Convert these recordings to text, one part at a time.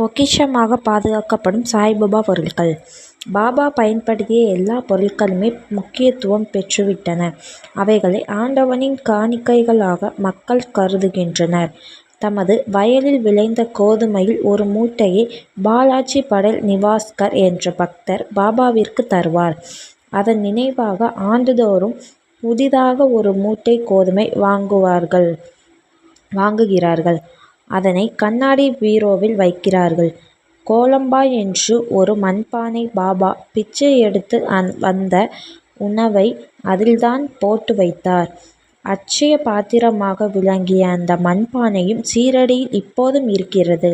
பொக்கிஷமாக பாதுகாக்கப்படும் சாய்பாபா பொருட்கள் பாபா பயன்படுத்திய எல்லா பொருட்களுமே முக்கியத்துவம் பெற்றுவிட்டன. அவைகளை ஆண்டவனின் காணிக்கைகளாக மக்கள் கருதுகின்றனர். தமது வயலில் விளைந்த கோதுமையில் ஒரு மூட்டையை பாலாஜி படேல் நிவாஸ்கர் என்ற பக்தர் பாபாவிற்கு தருவார். அதன் நினைவாக ஆண்டுதோறும் புதிதாக ஒரு மூட்டை கோதுமை வாங்குவார்கள் வாங்குகிறார்கள். அதனை கண்ணாடி பீரோவில் வைக்கிறார்கள். கோலம்பா என்று ஒரு மண்பானை பாபா பிச்சை எடுத்து வந்த உணவை அதில்தான் போட்டு வைத்தார். அட்சய பாத்திரமாக விளங்கிய அந்த மண்பானையும் சீரடியில் இப்போதும் இருக்கிறது.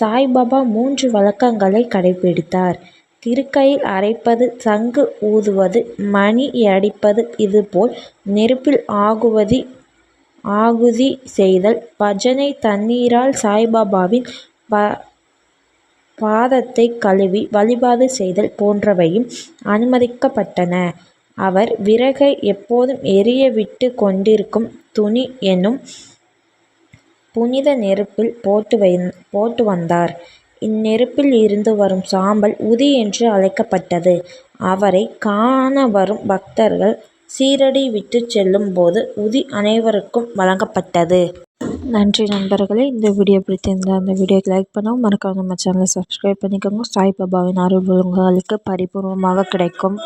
சாய்பாபா மூன்று வழக்கங்களை கடைப்பிடித்தார். திருக்கையில் அரைப்பது சங்கு ஊதுவது மணியடிப்பது இதுபோல் நெருப்பில் ஆகுதி செய்தல் பஜனை தண்ணீரால் சாய்பாபாவின் பாதத்தைக் கழுவி வழிபாடு செய்தல் போன்றவையும் அனுமதிக்கப்பட்டன. அவர் விறகை எப்போதும் எரிய விட்டுக் கொண்டிருக்கும் துனி எனும் புனித நெருப்பில் போட்டு வந்தார். இந்நெருப்பில் இருந்து வரும் சாம்பல் உதி என்று அழைக்கப்பட்டது. அவரைக் காண வரும் பக்தர்கள் சீரடி விட்டுச் செல்லும் போது உதி அனைவருக்கும் வழங்கப்பட்டது. நன்றி நண்பர்களே இந்த வீடியோ பிடித்திருந்தால் அந்த வீடியோக்கு லைக் பண்ணவும் மறக்காம நம்ம சேனலை சப்ஸ்கிரைப் பண்ணிக்கோங்க. சாய்பாபாவின் அருள் உங்களுக்கு பரிபூர்வமாக கிடைக்கும்.